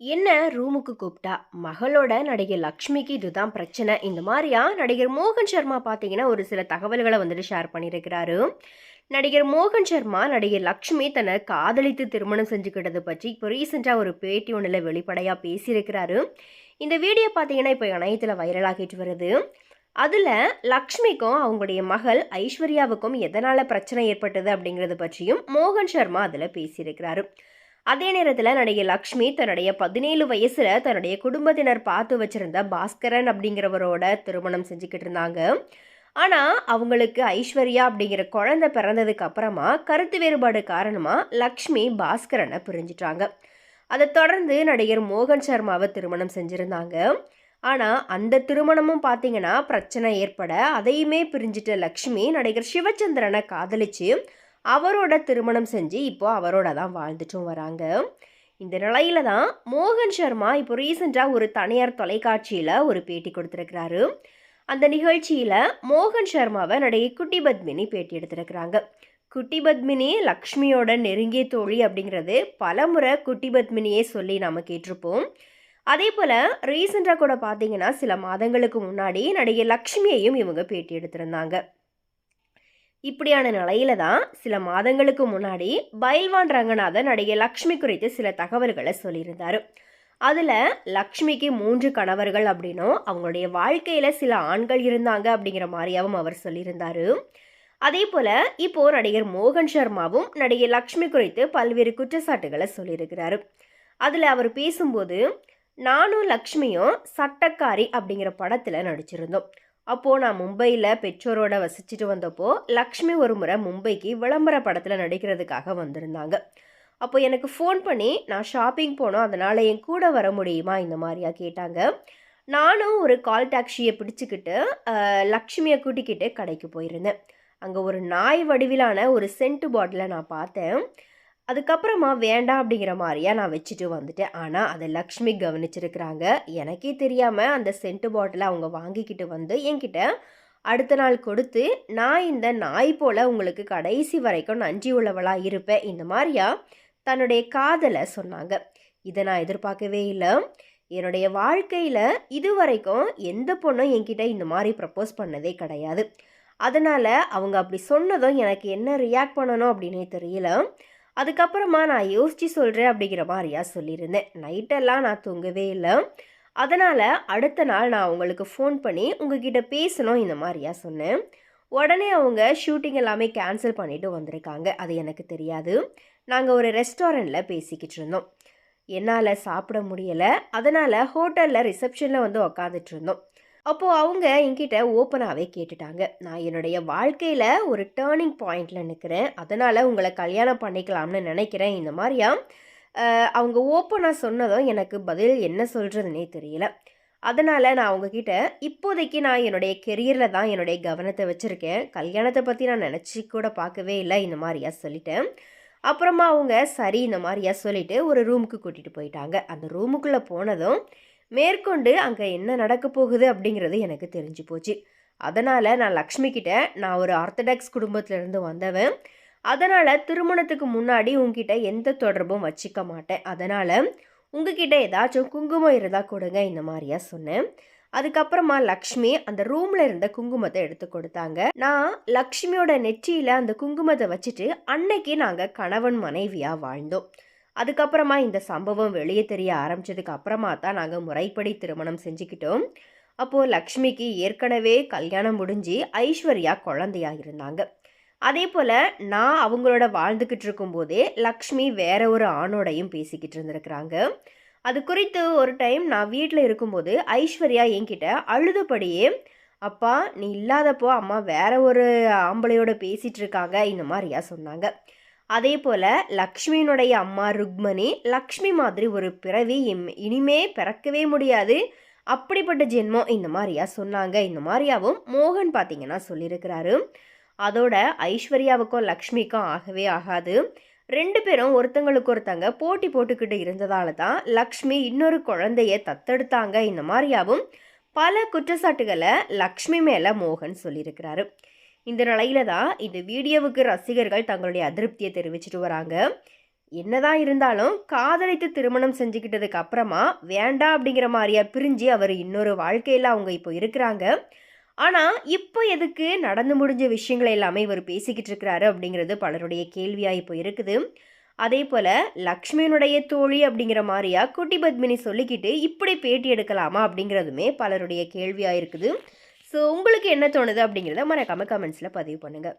என்ன ரூமுக்கு கூப்பிட்டா? மகளோட நடிகை லக்ஷ்மிக்கு இதுதான் பிரச்சனை. இந்த மாதிரியா? நடிகர் மோகன் சர்மா பார்த்தீங்கன்னா ஒரு சில தகவல்களை வந்துட்டு ஷேர் பண்ணியிருக்கிறாரு. நடிகர் மோகன் சர்மா நடிகை லக்ஷ்மி தன்னை காதலித்து திருமணம் செஞ்சுக்கிட்டதை பற்றி இப்போ ரீசெண்டாக ஒரு பேட்டி ஒன்றில் வெளிப்படையாக பேசியிருக்கிறாரு. இந்த வீடியோ பார்த்தீங்கன்னா இப்போ இணையத்தில் வைரலாகிட்டு வருது. அதில் லக்ஷ்மிக்கும் அவங்களுடைய மகள் ஐஸ்வர்யாவுக்கும் எதனால் பிரச்சனை ஏற்பட்டது அப்படிங்கிறது பற்றியும் மோகன் சர்மா அதில் பேசியிருக்கிறாரு. அதே நேரத்தில் நடிகை லக்ஷ்மி தன்னுடைய பதினேழு வயசில் தன்னுடைய குடும்பத்தினர் பார்த்து வச்சிருந்த பாஸ்கரன் அப்படிங்கிறவரோட திருமணம் செஞ்சுக்கிட்டு இருந்தாங்க. ஆனால் அவங்களுக்கு ஐஸ்வர்யா அப்படிங்கிற குழந்தை பிறந்ததுக்கு அப்புறமா கருத்து வேறுபாடு காரணமாக லக்ஷ்மி பாஸ்கரனை பிரிஞ்சிட்டாங்க. அதை தொடர்ந்து நடிகர் மோகன் சர்மாவை திருமணம் செஞ்சுருந்தாங்க. ஆனால் அந்த திருமணமும் பார்த்தீங்கன்னா பிரச்சனை ஏற்பட அதையுமே பிரிஞ்சிட்ட லக்ஷ்மி நடிகர் சிவச்சந்திரனை காதலிச்சு அவரோட திருமணம் செஞ்சு இப்போ அவரோட தான் வாழ்ந்துட்டும் வராங்க. இந்த நிலையில தான் மோகன் சர்மா இப்போ ரீசெண்டாக ஒரு தனியார் தொலைக்காட்சியில் ஒரு பேட்டி கொடுத்துருக்கிறாரு. அந்த நிகழ்ச்சியில் மோகன் சர்மாவை நடிகை குட்டி பத்மினி பேட்டி எடுத்திருக்கிறாங்க. குட்டி பத்மினி லக்ஷ்மியோட நெருங்கிய தோழி அப்படிங்கிறது பல முறை குட்டி பத்மினியே சொல்லி நம்ம கேட்டிருப்போம். அதே போல் ரீசெண்டாக கூட பார்த்தீங்கன்னா சில மாதங்களுக்கு முன்னாடி நடிகை லக்ஷ்மியையும் இவங்க பேட்டி எடுத்திருந்தாங்க. இப்படியான நிலையில தான் சில மாதங்களுக்கு முன்னாடி பைல்வான் ரங்கநாதன் நடிகை லக்ஷ்மி குறித்து சில தகவல்களை சொல்லியிருந்தாரு. அதில் லக்ஷ்மிக்கு மூன்று கணவர்கள் அப்படின்னும் அவங்களுடைய வாழ்க்கையில் சில ஆண்கள் இருந்தாங்க அப்படிங்கிற மாதிரியாவும் அவர் சொல்லியிருந்தார். அதே போல் இப்போது நடிகர் மோகன் சர்மாவும் நடிகை லக்ஷ்மி குறித்து பல்வேறு குற்றச்சாட்டுகளை சொல்லியிருக்கிறாரு. அதில் அவர் பேசும்போது நானும் லக்ஷ்மியும் சட்டக்காரி அப்படிங்கிற படத்தில் நடிச்சிருந்தோம். அப்போது நான் மும்பையில் பெற்றோரோட வசிச்சுட்டு வந்தப்போ லக்ஷ்மி ஒரு முறை மும்பைக்கு விளம்பர படத்தில் நடிக்கிறதுக்காக வந்திருந்தாங்க. அப்போ எனக்கு ஃபோன் பண்ணி நான் ஷாப்பிங் போனோம் அதனால் என் கூட வர முடியுமா? இந்த மாதிரியா கேட்டாங்க. நானும் ஒரு கால் டாக்ஸியை பிடிச்சிக்கிட்டு லக்ஷ்மியை கூட்டிக்கிட்டு கடைக்கு போயிருந்தேன். அங்கே ஒரு நாய் வடிவிலான ஒரு சென்ட் பாட்டிலை நான் பார்த்தேன். அதுக்கப்புறமா வேண்டாம் அப்படிங்கிற மாதிரியா நான் வச்சுட்டு வந்துட்டேன் ஆனால் அதை லக்ஷ்மி கவனிச்சிருக்கிறாங்க. எனக்கே தெரியாமல் அந்த சென்ட் பாட்டிலை அவங்க வாங்கிக்கிட்டு வந்து என்கிட்ட அடுத்த நாள் கொடுத்து நான் இந்த நாய் போல் உங்களுக்கு கடைசி வரைக்கும் நன்றி உள்ளவளாக இருப்பேன். இந்த மாதிரியா தன்னுடைய காதலை சொன்னாங்க. இதை நான் எதிர்பார்க்கவே இல்லை. என்னுடைய வாழ்க்கையில் இது வரைக்கும் எந்த பொண்ணும் என்கிட்ட இந்த மாதிரி ப்ரப்போஸ் பண்ணதே கிடையாது. அதனால் அவங்க அப்படி சொன்னதும் எனக்கு என்ன ரியாக்ட் பண்ணணும் அப்படின்னே தெரியல. அதுக்கப்புறமா நான் யோசித்து சொல்கிறேன் அப்படிங்கிற மாதிரியா சொல்லியிருந்தேன். நைட்டெல்லாம் நான் தூங்கவே இல்லை. அதனால் அடுத்த நாள் நான் உங்களுக்கு ஃபோன் பண்ணி உங்ககிட்ட பேசணும் இந்த மாதிரியா சொன்னேன். உடனே அவங்க ஷூட்டிங் எல்லாமே கேன்சல் பண்ணிவிட்டு வந்திருக்காங்க. அது எனக்கு தெரியாது. நாங்கள் ஒரு ரெஸ்டாரண்ட்டில் பேசிக்கிட்டு இருந்தோம். என்னால் சாப்பிட முடியலை. அதனால் ஹோட்டலில் ரிசப்ஷனில் வந்து உக்காந்துட்டு இருந்தோம். அப்போது அவங்க என்கிட்ட ஓப்பனாகவே கேட்டுட்டாங்க. நான் என்னுடைய வாழ்க்கையில் ஒரு டேர்னிங் பாயிண்டில் நிற்கிறேன் அதனால் உங்களை கல்யாணம் பண்ணிக்கலாம்னு நினைக்கிறேன். இந்த மாதிரியா? அவங்க ஓப்பனாக சொன்னதும் எனக்கு பதில் என்ன சொல்கிறதுனே தெரியல. அதனால் நான் அவங்கக்கிட்ட இப்போதைக்கு நான் என்னுடைய கெரியரில் தான் என்னுடைய கவனத்தை வச்சுருக்கேன். கல்யாணத்தை பற்றி நான் நினச்சி கூட பார்க்கவே இல்லை. இந்த மாதிரியா சொல்லிட்டேன். அப்புறமா அவங்க சரி இந்த மாதிரியா சொல்லிவிட்டு ஒரு ரூமுக்கு கூட்டிகிட்டு போயிட்டாங்க. அந்த ரூமுக்குள்ளே போனதும் மேற்கொண்டு அங்கே என்ன நடக்க போகுது அப்படிங்கிறது எனக்கு தெரிஞ்சு போச்சு. அதனால் நான் லக்ஷ்மி கிட்ட நான் ஒரு ஆர்த்தடாக்ஸ் குடும்பத்திலேருந்து வந்தவன். அதனால் திருமணத்துக்கு முன்னாடி உங்ககிட்ட எந்த தொடர்பும் வச்சுக்க மாட்டேன். அதனால் உங்ககிட்ட ஏதாச்சும் குங்குமம் இருந்தால் கொடுங்க இந்த மாதிரியா சொன்னேன். அதுக்கப்புறமா லக்ஷ்மி அந்த ரூமில் இருந்த குங்குமத்தை எடுத்து கொடுத்தாங்க. நான் லக்ஷ்மியோட நெற்றியில் அந்த குங்குமத்தை வச்சுட்டு அன்னைக்கு நாங்கள் கணவன் மனைவியாக வாழ்ந்தோம். அதுக்கப்புறமா இந்த சம்பவம் வெளியே தெரிய ஆரம்பித்ததுக்கு அப்புறமா தான் நாங்கள் முறைப்படி திருமணம் செஞ்சுக்கிட்டோம். அப்போது லக்ஷ்மிக்கு ஏற்கனவே கல்யாணம் முடிஞ்சு ஐஸ்வர்யா குழந்தையாக இருந்தாங்க. அதே போல் நான் அவங்களோட வாழ்ந்துக்கிட்டு இருக்கும்போதே லக்ஷ்மி வேற ஒரு ஆணோடையும் பேசிக்கிட்டு இருந்திருக்கிறாங்க. அது குறித்து ஒரு டைம் நான் வீட்டில் இருக்கும்போது ஐஸ்வர்யா என்கிட்ட அழுதபடியே அப்பா நீ இல்லாதப்போ அம்மா வேற ஒரு ஆம்பளையோட பேசிகிட்டு இருக்காங்க இந்த மாதிரியா சொன்னாங்க. அதே போல் லக்ஷ்மியினுடைய அம்மா ருக்மணி லக்ஷ்மி மாதிரி ஒரு பிறவி இனிமே பிறக்கவே முடியாது. அப்படிப்பட்ட ஜென்மம் இந்த மாதிரியா சொன்னாங்க. இந்த மாதிரியாவும் மோகன் பார்த்தீங்கன்னா சொல்லியிருக்கிறாரு. அதோட ஐஸ்வர்யாவுக்கும் லக்ஷ்மிக்கும் ஆகவே ஆகாது. ரெண்டு பேரும் ஒருத்தங்களுக்கு ஒருத்தங்க போட்டி போட்டுக்கிட்டு இருந்ததால தான் லக்ஷ்மி இன்னொரு குழந்தைய தத்தெடுத்தாங்க. இந்த மாதிரியாவும் பல குற்றச்சாட்டுகளை லக்ஷ்மி மேலே மோகன் சொல்லியிருக்கிறாரு. இந்த நிலையில தான் இந்த வீடியோவுக்கு ரசிகர்கள் தங்களுடைய அதிருப்தியை தெரிவிச்சிட்டு வராங்க. என்னதான் இருந்தாலும் காதலித்து திருமணம் செஞ்சுக்கிட்டதுக்கு அப்புறமா வேண்டாம் அப்படிங்கிற மாதிரியா பிரிஞ்சு அவர் இன்னொரு வாழ்க்கையில் அவங்க இப்போ இருக்கிறாங்க. ஆனால் இப்போ எதுக்கு நடந்து முடிஞ்ச விஷயங்களை எல்லாமே இவர் பேசிக்கிட்டு இருக்கிறாரு அப்படிங்கிறது பலருடைய கேள்வியாக இப்போ இருக்குது. அதே போல் லக்ஷ்மியனுடைய தோழி அப்படிங்கிற மாதிரியா குட்டி பத்மினி சொல்லிக்கிட்டு இப்படி பேட்டி எடுக்கலாமா அப்படிங்கிறதுமே பலருடைய கேள்வியாக இருக்குது ஸோ உங்களுக்கு என்ன தோணுது அப்படிங்கிறத மறக்காமல் கமெண்ட்ஸில் பதிவு பண்ணுங்கள்